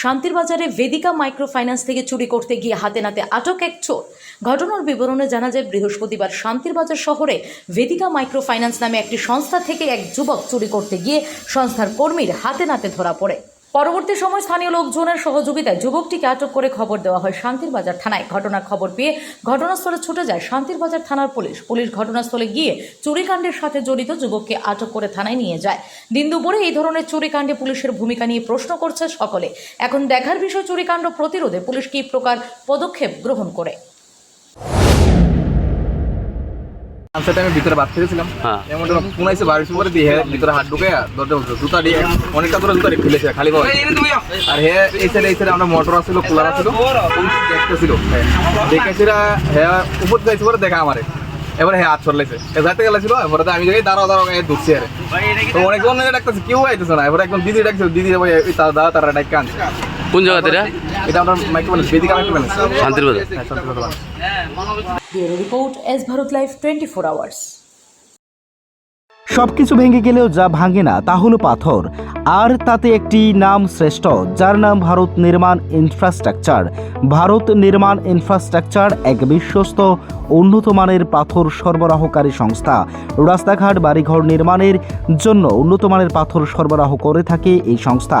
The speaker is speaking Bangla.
শান্তির বাজারে বেদিকা মাইক্রো ফাইন্যান্স থেকে চুরি করতে গিয়ে হাতে নাতে আটক এক চোর। ঘটনার বিবরণে জানা যায়, বৃহস্পতিবার শান্তির বাজার শহরে বেদিকা মাইক্রো ফাইন্যান্স নামে একটি সংস্থা থেকে এক যুবক চুরি করতে গিয়ে সংস্থার কর্মীর হাতে নাতে ধরা পড়ে। পরবর্তী সময় স্থানীয় লোকজনের সহযোগিতায় যুবকটিকে আটক করে খবর দেওয়া হয় শান্তির বাজার থানায়। ঘটনার খবর পেয়ে ঘটনাস্থলে ছুটে যায় শান্তির বাজার থানার পুলিশ। পুলিশ ঘটনাস্থলে গিয়ে চুরিকাণ্ডের সাথে জড়িত যুবককে আটক করে থানায় নিয়ে যায়। দিন দুপুরে এই ধরনের চুরিকাণ্ডে পুলিশের ভূমিকা নিয়ে প্রশ্ন করছে সকলে। এখন দেখার বিষয় চুরিকাণ্ড প্রতিরোধে পুলিশ কী প্রকার পদক্ষেপ গ্রহণ করে? আমি ভিতরে বাদ হ্যাঁ। এমন ফোন বাড়ির পরে দিয়ে হ্যাঁ ভিতরে হাত ঢুকে দরজা বলছে জুতা দিয়ে অনেকটা করে জুতা দিয়ে খুলেছে খালি পাওয়া আর হে এই সাইডে এই সাইডে আমরা মোটর আসছিল কুলার আসছিল দেখতেছিল দেখেছিরা হ্যাঁ উপর যাইছে পরে দেখা আমারে এবারে হ্যাঁ হাত চলাইছে যাইতে এবারে আমি যাই দাঁড়াও দাঁড়াও গায়ে ঢুকছি আরে তো অনেক ডাকতেছে কেউ আইতেছে না এবারে একদম দিদি ডাকছে দিদি তার দাদা তারা ডাক কানছে কোন জায়গাতে এটা? এটা আমরা মানে বেদিকা মাইক্রো মানে শান্তির বাজার হ্যাঁ শান্তির বাজার। Bureau report S Bharat live twenty four hours. সবকিছু ভেঙে গেলেও যা ভাঙে না তা হলো পাথর। আর তাতে একটি নাম শ্রেষ্ঠ যার নাম ভারত নির্মাণ ইনফ্রাস্ট্রাকচার। ভারত নির্মাণ ইনফ্রাস্ট্রাকচার এক বিশ্বস্ত উন্নত মানের পাথর সরবরাহকারী সংস্থা। রাস্তাঘাট বাড়িঘর নির্মাণের জন্য উন্নত মানের পাথর সরবরাহ করে থাকে এই সংস্থা।